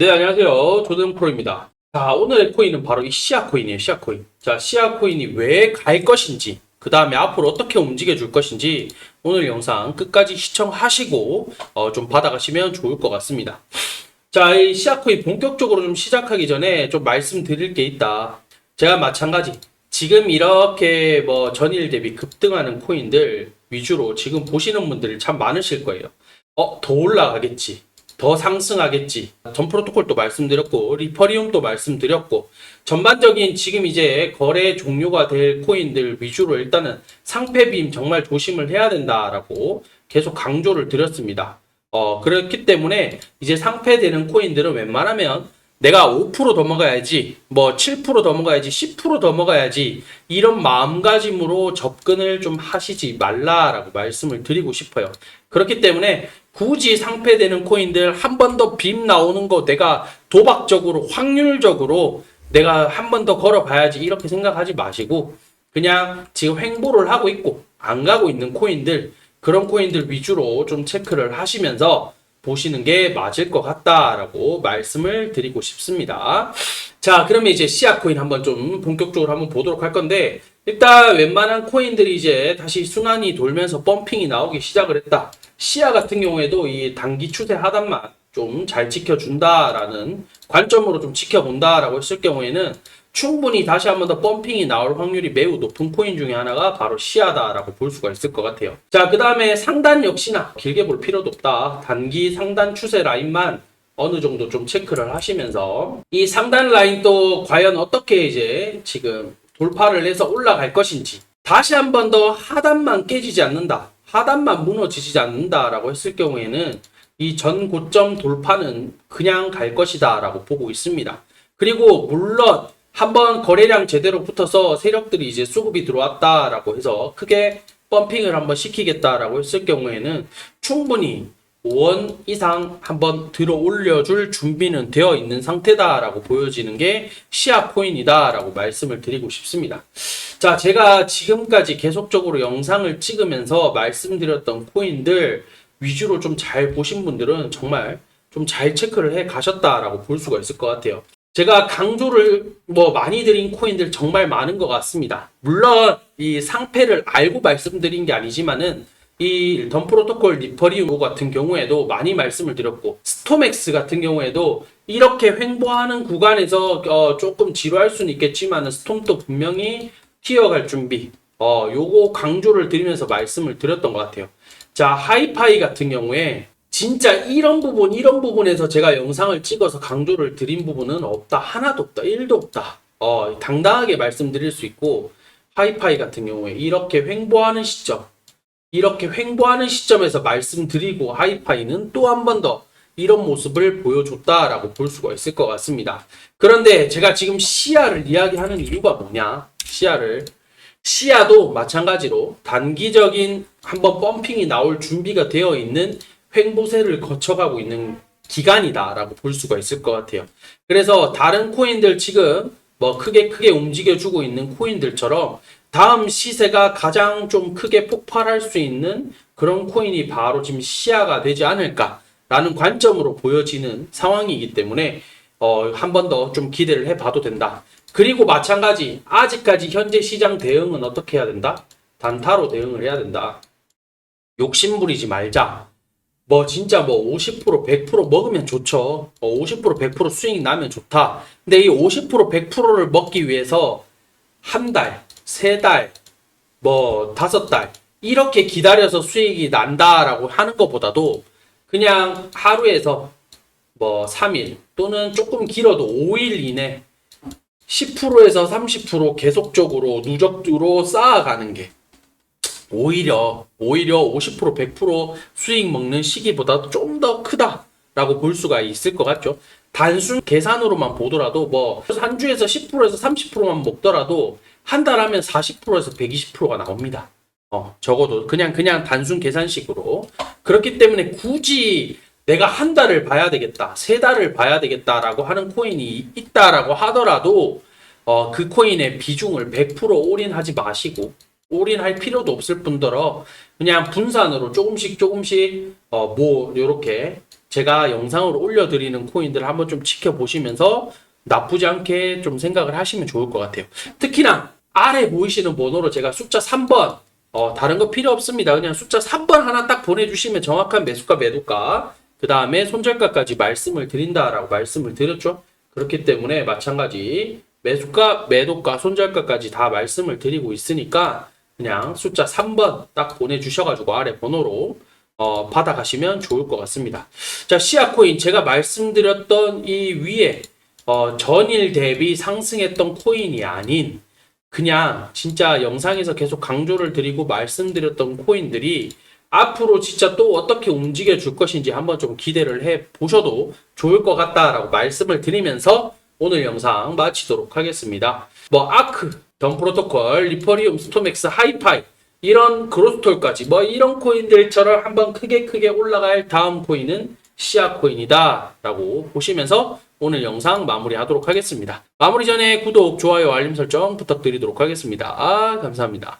네, 안녕하세요. 조등 프로입니다. 자, 오늘의 코인은 바로 이 시아 코인이에요, 시아 코인. 자, 시아 코인이 왜 갈 것인지, 그 다음에 앞으로 어떻게 움직여 줄 것인지, 오늘 영상 끝까지 시청하시고, 어, 좀 받아가시면 좋을 것 같습니다. 자, 이 시아 코인 본격적으로 좀 시작하기 전에 좀 말씀드릴 게 있다. 제가 마찬가지. 지금 이렇게 뭐 전일 대비 급등하는 코인들 위주로 지금 보시는 분들이 참 많으실 거예요. 어, 더 올라가겠지. 더 상승하겠지. 전 프로토콜도 말씀드렸고, 리퍼리움도 말씀드렸고, 전반적인 지금 이제 거래 종료가 될 코인들 위주로 일단은 상패 빔 정말 조심을 해야 된다라고 계속 강조를 드렸습니다. 어, 그렇기 때문에 이제 상패되는 코인들은 웬만하면 내가 5%더 먹어야지, 뭐 7%더 먹어야지, 10%더 먹어야지, 이런 마음가짐으로 접근을 좀 하시지 말라라고 말씀을 드리고 싶어요. 그렇기 때문에 굳이 상패되는 코인들 한 번 더 빔 나오는 거 내가 도박적으로, 확률적으로 내가 한 번 더 걸어봐야지 이렇게 생각하지 마시고, 그냥 지금 횡보를 하고 있고, 안 가고 있는 코인들, 그런 코인들 위주로 좀 체크를 하시면서 보시는 게 맞을 것 같다라고 말씀을 드리고 싶습니다. 자, 그러면 이제 시아 코인 한번 좀 본격적으로 한번 보도록 할 건데, 일단 웬만한 코인들이 이제 다시 순환이 돌면서 펌핑이 나오기 시작을 했다. 시아 같은 경우에도 이 단기 추세 하단만 좀 잘 지켜준다라는 관점으로 좀 지켜본다라고 했을 경우에는 충분히 다시 한번 더 펌핑이 나올 확률이 매우 높은 코인 중에 하나가 바로 시아다라고 볼 수가 있을 것 같아요. 자, 그 다음에 상단 역시나 길게 볼 필요도 없다. 단기 상단 추세 라인만 어느 정도 좀 체크를 하시면서 이 상단 라인 또 과연 어떻게 이제 지금 돌파를 해서 올라갈 것인지 다시 한 번 더 하단만 깨지지 않는다. 하단만 무너지지 않는다라고 했을 경우에는 이 전 고점 돌파는 그냥 갈 것이다라고 보고 있습니다. 그리고 물론 한번 거래량 제대로 붙어서 세력들이 이제 수급이 들어왔다라고 해서 크게 펌핑을 한번 시키겠다라고 했을 경우에는 충분히 5원 이상 한번 들어 올려줄 준비는 되어 있는 상태다라고 보여지는 게 시아 코인이다라고 말씀을 드리고 싶습니다. 자, 제가 지금까지 계속적으로 영상을 찍으면서 말씀드렸던 코인들 위주로 좀 잘 보신 분들은 정말 좀 잘 체크를 해 가셨다라고 볼 수가 있을 것 같아요. 제가 강조를 뭐 많이 드린 코인들 정말 많은 것 같습니다. 물론 이 상패를 알고 말씀드린 게 아니지만은 이던 프로토콜 리퍼리움 같은 경우에도 많이 말씀을 드렸고 스토맥스 같은 경우에도 이렇게 횡보하는 구간에서 어 조금 지루할 수는 있겠지만은 스톰도 분명히 튀어갈 준비 어 요거 강조를 드리면서 말씀을 드렸던 것 같아요. 자 하이파이 같은 경우에 진짜 이런 부분, 이런 부분에서 제가 영상을 찍어서 강조를 드린 부분은 없다. 하나도 없다. 1도 없다. 어, 당당하게 말씀드릴 수 있고, 하이파이 같은 경우에 이렇게 횡보하는 시점, 이렇게 횡보하는 시점에서 말씀드리고, 하이파이는 또 한 번 더 이런 모습을 보여줬다라고 볼 수가 있을 것 같습니다. 그런데 제가 지금 시야를 이야기하는 이유가 뭐냐? 시야를. 시야도 마찬가지로 단기적인 한번 펌핑이 나올 준비가 되어 있는 횡보세를 거쳐가고 있는 기간이다라고 볼 수가 있을 것 같아요. 그래서 다른 코인들 지금 뭐 크게 크게 움직여주고 있는 코인들처럼 다음 시세가 가장 좀 크게 폭발할 수 있는 그런 코인이 바로 지금 시야가 되지 않을까라는 관점으로 보여지는 상황이기 때문에 어, 한 번 더 좀 기대를 해봐도 된다. 그리고 마찬가지 아직까지 현재 시장 대응은 어떻게 해야 된다? 단타로 대응을 해야 된다. 욕심 부리지 말자. 뭐 진짜 뭐 50% 100% 먹으면 좋죠. 어, 50% 100% 수익 나면 좋다. 근데 이 50% 100%를 먹기 위해서 한 달, 세 달, 뭐 다섯 달 이렇게 기다려서 수익이 난다라고 하는 것보다도 그냥 하루에서 뭐 3일 또는 조금 길어도 5일 이내 10%에서 30% 계속적으로 누적으로 쌓아가는 게 오히려 오히려 50% 100% 수익 먹는 시기보다 좀 더 크다라고 볼 수가 있을 것 같죠. 단순 계산으로만 보더라도 뭐 한 주에서 10%에서 30%만 먹더라도 한 달 하면 40%에서 120%가 나옵니다. 어, 적어도 그냥 그냥 단순 계산식으로 그렇기 때문에 굳이 내가 한 달을 봐야 되겠다, 세 달을 봐야 되겠다라고 하는 코인이 있다라고 하더라도 어, 그 코인의 비중을 100% 올인하지 마시고 올인할 필요도 없을 뿐더러 그냥 분산으로 조금씩 조금씩 어뭐 요렇게 제가 영상으로 올려드리는 코인들을 한번 좀 지켜보시면서 나쁘지 않게 좀 생각을 하시면 좋을 것 같아요. 특히나 아래 보이시는 번호로 제가 숫자 3번 어, 다른 거 필요 없습니다. 그냥 숫자 3번 하나 딱 보내주시면 정확한 매수가 매도가 그 다음에 손절가까지 말씀을 드린다라고 말씀을 드렸죠. 그렇기 때문에 마찬가지 매수가 매도가 손절가까지 다 말씀을 드리고 있으니까 그냥 숫자 3번 딱 보내주셔가지고 아래 번호로 어, 받아가시면 좋을 것 같습니다. 자, 시아코인 제가 말씀드렸던 이 위에 어, 전일 대비 상승했던 코인이 아닌 그냥 진짜 영상에서 계속 강조를 드리고 말씀드렸던 코인들이 앞으로 진짜 또 어떻게 움직여 줄 것인지 한번 좀 기대를 해 보셔도 좋을 것 같다라고 말씀을 드리면서 오늘 영상 마치도록 하겠습니다. 뭐 아크, 전 프로토콜, 리퍼리움, 스토맥스, 하이파이 이런 그로스톨까지 뭐 이런 코인들처럼 한번 크게 크게 올라갈 다음 코인은 시아 코인이다 라고 보시면서 오늘 영상 마무리하도록 하겠습니다. 마무리 전에 구독, 좋아요, 알림 설정 부탁드리도록 하겠습니다. 아, 감사합니다.